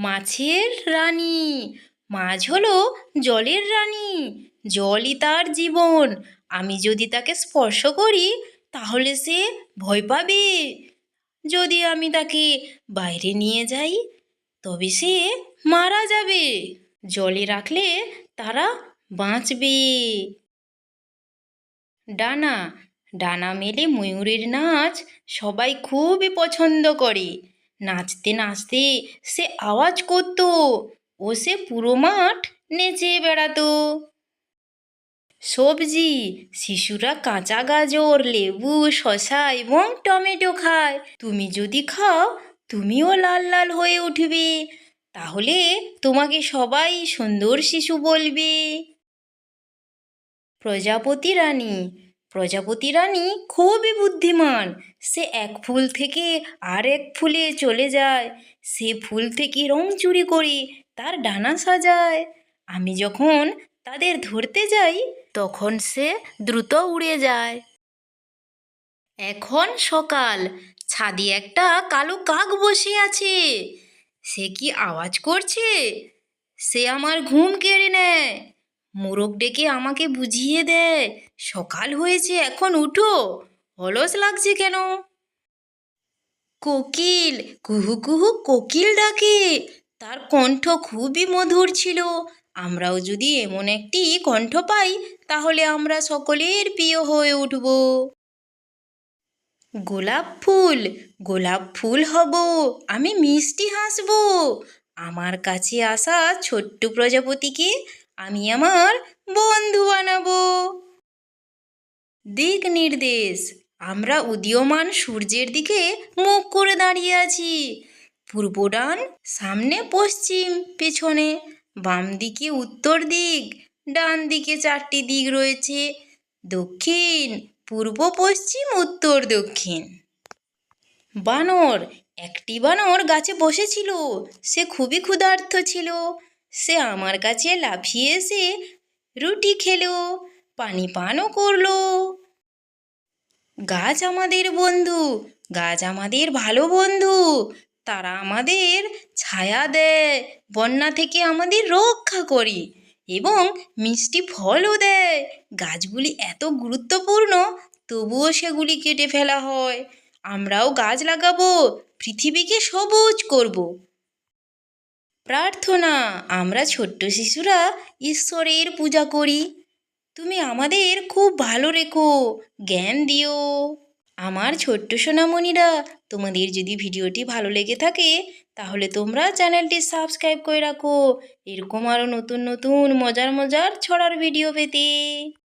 মাছের রানী। মাছ হলো জলের রানী। জলই তার জীবন। আমি যদি তাকে স্পর্শ করি, তাহলে সে ভয় পাবে। যদি আমি তাকে বাইরে নিয়ে যাই, তবে সে মারা যাবে। জলে রাখলে তারা বাঁচবে। ডানা। ডানা মেলে ময়ূরের নাচ সবাই খুবই পছন্দ করে। নাচতে নাচতে সে আওয়াজ করত। ও সে পুরো মাঠ নেচে বেড়াতো। সবজি, শিশুরা কাঁচা গাজর, লেবু, শসা এবং টমেটো খায়। তুমি যদি খাও, তুমিও লাল লাল হয়ে উঠবে। তাহলে তোমাকে সবাই সুন্দর শিশু বলবে। প্রজাপতি রানী প্রজাপতি রানী খুবই বুদ্ধিমান। সে এক ফুল থেকে আর এক ফুলে চলে যায়। সে ফুল থেকে রং চুরি করে তার ডানা সাজায়। আমি যখন তাদের ধরতে যাই, তখন সে দ্রুত উড়ে যায়। এখন সকাল, ছাদে একটা কালো কাক বসে আছে। সে কি আওয়াজ করছে? সে আমার ঘুম কেড়ে নেয়। মোরগ ডেকে আমাকে বুঝিয়ে দেয়। সকাল হয়েছে, এখন উঠো। অলস লাগছে কেন? কোকিল, কুহু কুহু কোকিল ডাকে। তার কণ্ঠ খুবই মধুর ছিল। আমরাও যদি এমন একটি কণ্ঠ পাই, তাহলে আমরা সকলের প্রিয় হয়ে উঠব। গোলাপ ফুল গোলাপ ফুল হব। আমি মিষ্টি হাসব। আমার কাছে আসা ছোট্ট প্রজাপতিকে আমি আমার বন্ধু বানাবো। দিক নির্দেশ, আমরা উদীয়মান সূর্যের দিকে মুখ করে দাঁড়িয়ে আছি। পূর্ব ডান, সামনে পশ্চিম, পেছনে, বাম দিকে উত্তর দিক, ডান দিকে চারটি দিক রয়েছে, দক্ষিণ, পূর্ব, পশ্চিম, উত্তর, দক্ষিণ। বানর, একটি বানর গাছে বসেছিল, সে খুবই ক্ষুধার্ত ছিল। সে আমার কাছে লাফিয়ে এসে রুটি খেলো, পানি পানও করল। গাছ আমাদের বন্ধু, গাছ আমাদের ভালো বন্ধু, তারা আমাদের ছায়া দেয়, বন্যা থেকে আমাদের রক্ষা করে এবং মিষ্টি ফলও দেয়। গাছগুলি এত গুরুত্বপূর্ণ, তবুও সেগুলি কেটে ফেলা হয়। আমরাও গাছ লাগাবো, পৃথিবীকে সবুজ করব। প্রার্থনা, আমরা ছোট্ট শিশুরা ঈশ্বরের পূজা করি। তুমি আমাদের খুব ভালো রেখো, জ্ঞান দিও। আমার ছোট্ট সোনামণিরা, তোমাদের যদি ভিডিওটি ভালো লেগে থাকে, তাহলে তোমরা চ্যানেলটি সাবস্ক্রাইব করে রাখো। এরকম আরও নতুন নতুন মজার মজার ছড়ার ভিডিও পেতে।